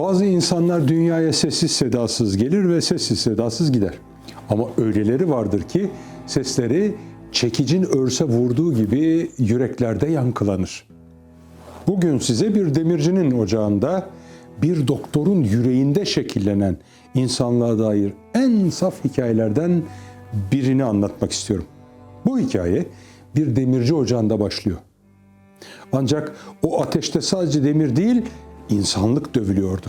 Bazı insanlar dünyaya sessiz sedasız gelir ve sessiz sedasız gider. Ama öyleleri vardır ki sesleri çekicin örse vurduğu gibi yüreklerde yankılanır. Bugün size bir demircinin ocağında bir doktorun yüreğinde şekillenen insanlığa dair en saf hikayelerden birini anlatmak istiyorum. Bu hikaye bir demirci ocağında başlıyor. Ancak o ateşte sadece demir değil, insanlık dövülüyordu.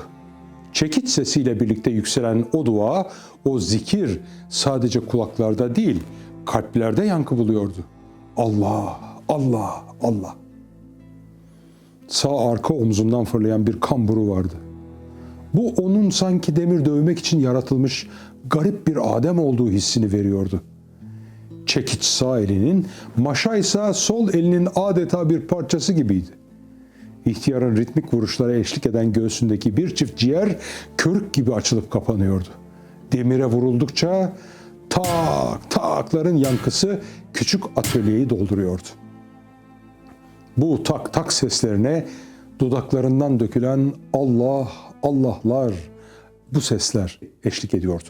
Çekiç sesiyle birlikte yükselen o dua, o zikir sadece kulaklarda değil, kalplerde yankı buluyordu. Allah, Allah, Allah. Sağ arka omzundan fırlayan bir kamburu vardı. Bu onun sanki demir dövmek için yaratılmış garip bir Adem olduğu hissini veriyordu. Çekiç sağ elinin, maşa ise sol elinin adeta bir parçası gibiydi. İhtiyarın ritmik vuruşlara eşlik eden göğsündeki bir çift ciğer körük gibi açılıp kapanıyordu. Demire vuruldukça tak takların yankısı küçük atölyeyi dolduruyordu. Bu tak tak seslerine dudaklarından dökülen Allah, Allah'lar bu sesler eşlik ediyordu.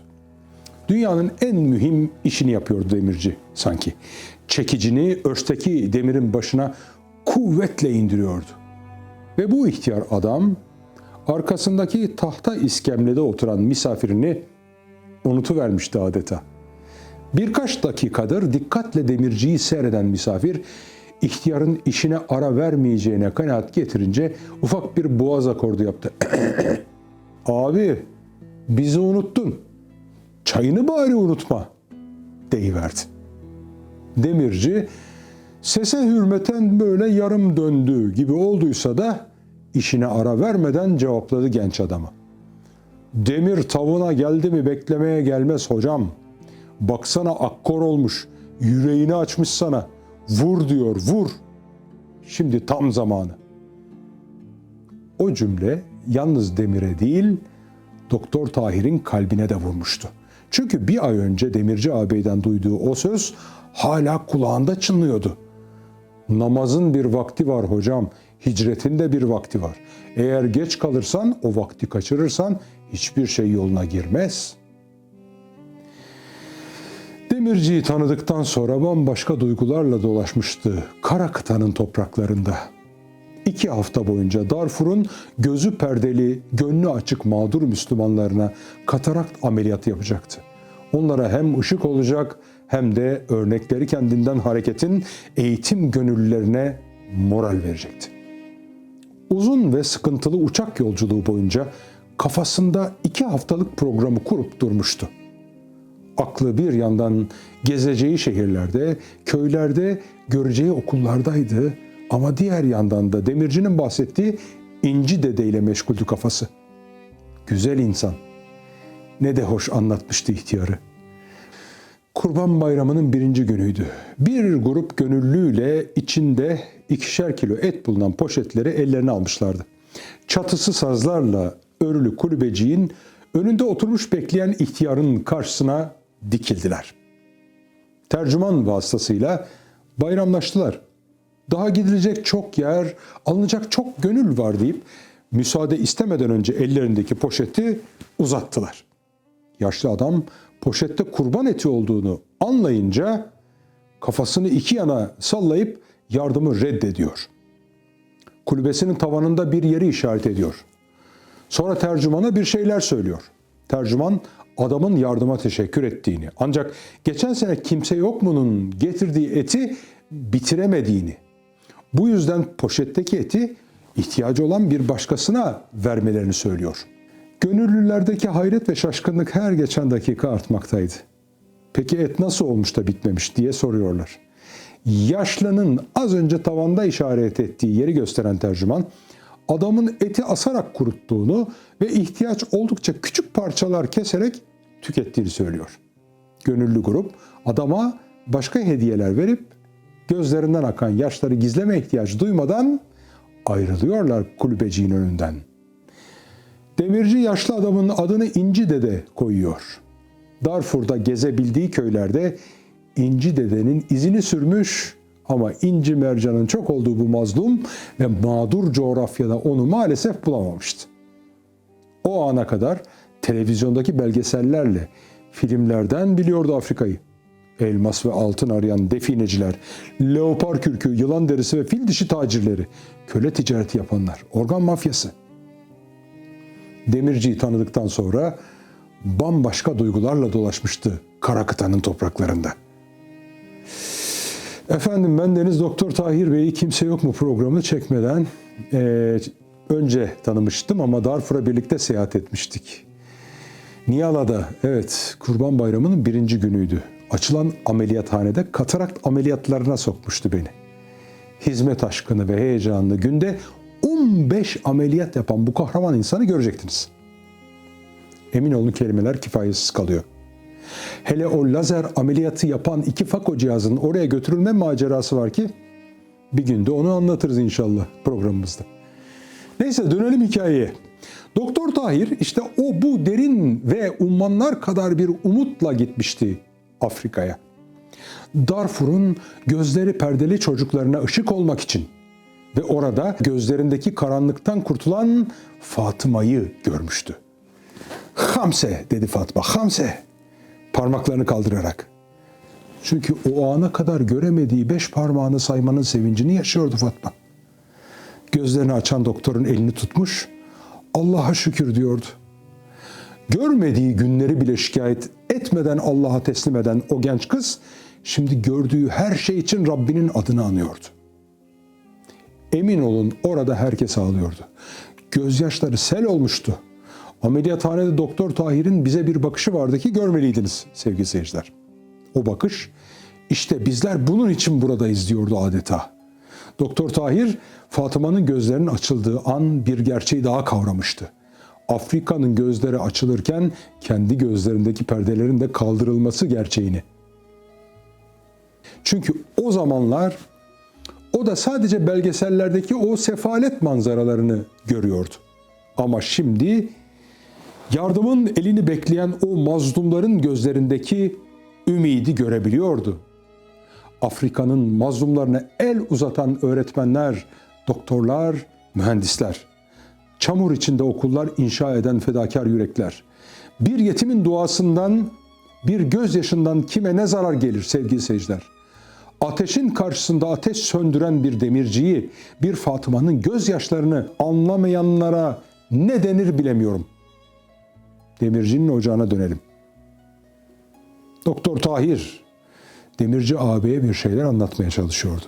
Dünyanın en mühim işini yapıyordu demirci sanki. Çekicini örsteki demirin başına kuvvetle indiriyordu. Ve bu ihtiyar adam arkasındaki tahta iskemlede oturan misafirini unutuvermişti adeta. Birkaç dakikadır dikkatle demirciyi seyreden misafir ihtiyarın işine ara vermeyeceğine kanaat getirince ufak bir boğaz akordu yaptı. Abi bizi unuttun. Çayını bari unutma deyiverdi. Demirci sese hürmeten böyle yarım döndüğü gibi olduysa da işine ara vermeden cevapladı genç adamı. Demir tavına geldi mi beklemeye gelmez hocam. Baksana akkor olmuş, yüreğini açmış sana. Vur diyor, vur. Şimdi tam zamanı. O cümle yalnız Demir'e değil, Doktor Tahir'in kalbine de vurmuştu. Çünkü bir ay önce Demirci ağabeyden duyduğu o söz hala kulağında çınlıyordu. Namazın bir vakti var hocam, hicretin de bir vakti var. Eğer geç kalırsan, o vakti kaçırırsan hiçbir şey yoluna girmez. Demirciyi tanıdıktan sonra bambaşka duygularla dolaşmıştı kara kıtanın topraklarında. İki hafta boyunca Darfur'un gözü perdeli, gönlü açık mağdur Müslümanlarına katarakt ameliyatı yapacaktı. Onlara hem ışık olacak hem de örnekleri kendinden hareketin eğitim gönüllülerine moral verecekti. Uzun ve sıkıntılı uçak yolculuğu boyunca kafasında iki haftalık programı kurup durmuştu. Aklı bir yandan gezeceği şehirlerde, köylerde, göreceği okullardaydı ama diğer yandan da demircinin bahsettiği İnci Dede ile meşguldü kafası. Güzel insan. Ne de hoş anlatmıştı ihtiyarı. Kurban Bayramı'nın birinci günüydü. Bir grup gönüllüyle içinde ikişer kilo et bulunan poşetleri ellerine almışlardı. Çatısı sazlarla örülü kulübeciğin önünde oturmuş bekleyen ihtiyarın karşısına dikildiler. Tercüman vasıtasıyla bayramlaştılar. Daha gidilecek çok yer, alınacak çok gönül var deyip müsaade istemeden önce ellerindeki poşeti uzattılar. Yaşlı adam poşette kurban eti olduğunu anlayınca kafasını iki yana sallayıp yardımı reddediyor. Kulübesinin tavanında bir yeri işaret ediyor. Sonra tercümana bir şeyler söylüyor. Tercüman adamın yardıma teşekkür ettiğini ancak geçen sene kimse yok mu'nun getirdiği eti bitiremediğini, bu yüzden poşetteki eti ihtiyacı olan bir başkasına vermelerini söylüyor. Gönüllülerdeki hayret ve şaşkınlık her geçen dakika artmaktaydı. Peki et nasıl olmuş da bitmemiş diye soruyorlar. Yaşlının az önce tavanda işaret ettiği yeri gösteren tercüman, adamın eti asarak kuruttuğunu ve ihtiyaç oldukça küçük parçalar keserek tükettiğini söylüyor. Gönüllü grup adama başka hediyeler verip gözlerinden akan yaşları gizleme ihtiyacı duymadan ayrılıyorlar kulübeciğin önünden. Demirci yaşlı adamın adını İnci Dede koyuyor. Darfur'da gezebildiği köylerde İnci Dede'nin izini sürmüş ama inci mercanın çok olduğu bu mazlum ve mağdur coğrafyada onu maalesef bulamamıştı. O ana kadar televizyondaki belgesellerle, filmlerden biliyordu Afrika'yı. Elmas ve altın arayan defineciler, leopar kürkü, yılan derisi ve fil dişi tacirleri, köle ticareti yapanlar, organ mafyası. Demirciyi tanıdıktan sonra bambaşka duygularla dolaşmıştı kara kıtanın topraklarında. Efendim ben Deniz Doktor Tahir Bey'i Kimse Yok mu programı çekmeden eee, önce tanımıştım ama Darfur'a birlikte seyahat etmiştik. Niyala'da evet Kurban Bayramı'nın birinci günüydü. Açılan ameliyathanede katarakt ameliyatlarına sokmuştu beni. Hizmet aşkını ve heyecanını günde 15 ameliyat yapan bu kahraman insanı görecektiniz. Emin olun kelimeler kifayetsiz kalıyor. Hele o lazer ameliyatı yapan iki fako cihazının oraya götürülme macerası var ki bir günde onu anlatırız inşallah programımızda. Neyse dönelim hikayeye. Doktor Tahir işte o bu derin ve ummanlar kadar bir umutla gitmişti Afrika'ya. Darfur'un gözleri perdeli çocuklarına ışık olmak için ve orada gözlerindeki karanlıktan kurtulan Fatıma'yı görmüştü. Hamse dedi Fatma, Hamse parmaklarını kaldırarak. Çünkü o ana kadar göremediği beş parmağını saymanın sevincini yaşıyordu Fatma. Gözlerini açan doktorun elini tutmuş, Allah'a şükür diyordu. Görmediği günleri bile şikayet etmeden Allah'a teslim eden o genç kız, şimdi gördüğü her şey için Rabbinin adını anıyordu. Emin olun orada herkes ağlıyordu. Gözyaşları sel olmuştu. Ameliyathanede Doktor Tahir'in bize bir bakışı vardı ki görmeliydiniz sevgili seyirciler. O bakış işte bizler bunun için buradayız diyordu adeta. Doktor Tahir Fatıma'nın gözlerinin açıldığı an bir gerçeği daha kavramıştı. Afrika'nın gözleri açılırken kendi gözlerindeki perdelerin de kaldırılması gerçeğini. Çünkü o zamanlar o da sadece belgesellerdeki o sefalet manzaralarını görüyordu. Ama şimdi yardımın elini bekleyen o mazlumların gözlerindeki ümidi görebiliyordu. Afrika'nın mazlumlarına el uzatan öğretmenler, doktorlar, mühendisler, çamur içinde okullar inşa eden fedakar yürekler. Bir yetimin duasından, bir gözyaşından kime ne zarar gelir sevgili seyirciler? Ateşin karşısında ateş söndüren bir demirciyi, bir Fatıma'nın gözyaşlarını anlamayanlara ne denir bilemiyorum. Demircinin ocağına dönelim. Doktor Tahir, demirci ağabeye bir şeyler anlatmaya çalışıyordu.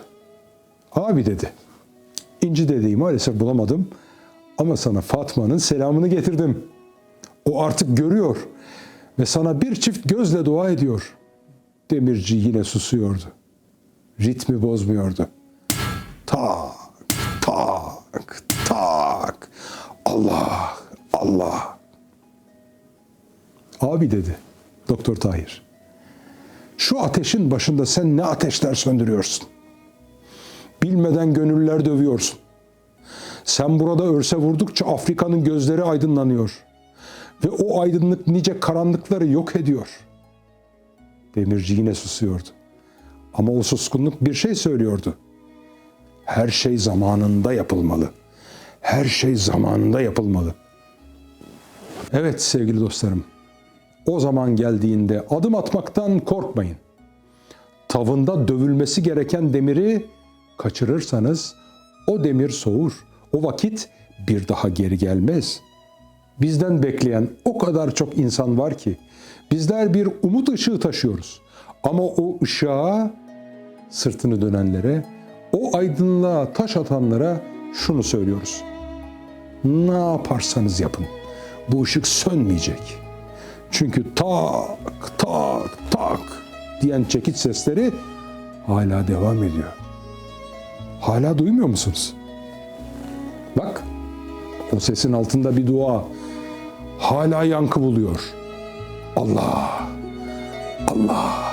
Abi dedi, İnci dedeyi maalesef bulamadım ama sana Fatma'nın selamını getirdim. O artık görüyor ve sana bir çift gözle dua ediyor. Demirci yine susuyordu. Ritmi bozmuyordu. Tak, tak, tak. Allah, Allah. Abi dedi Doktor Tahir. Şu ateşin başında sen ne ateşler söndürüyorsun? Bilmeden gönüller dövüyorsun. Sen burada örse vurdukça Afrika'nın gözleri aydınlanıyor. Ve o aydınlık nice karanlıkları yok ediyor. Demirci yine susuyordu. Ama o suskunluk bir şey söylüyordu. Her şey zamanında yapılmalı. Her şey zamanında yapılmalı. Evet sevgili dostlarım. O zaman geldiğinde adım atmaktan korkmayın. Tavında dövülmesi gereken demiri kaçırırsanız o demir soğur. O vakit bir daha geri gelmez. Bizden bekleyen o kadar çok insan var ki bizler bir umut ışığı taşıyoruz. Ama o ışığa sırtını dönenlere, o aydınlığa taş atanlara şunu söylüyoruz. Ne yaparsanız yapın. Bu ışık sönmeyecek. Çünkü tak tak tak diyen çekiç sesleri hala devam ediyor. Hala duymuyor musunuz? Bak o sesin altında bir dua hala yankı buluyor. Allah, Allah.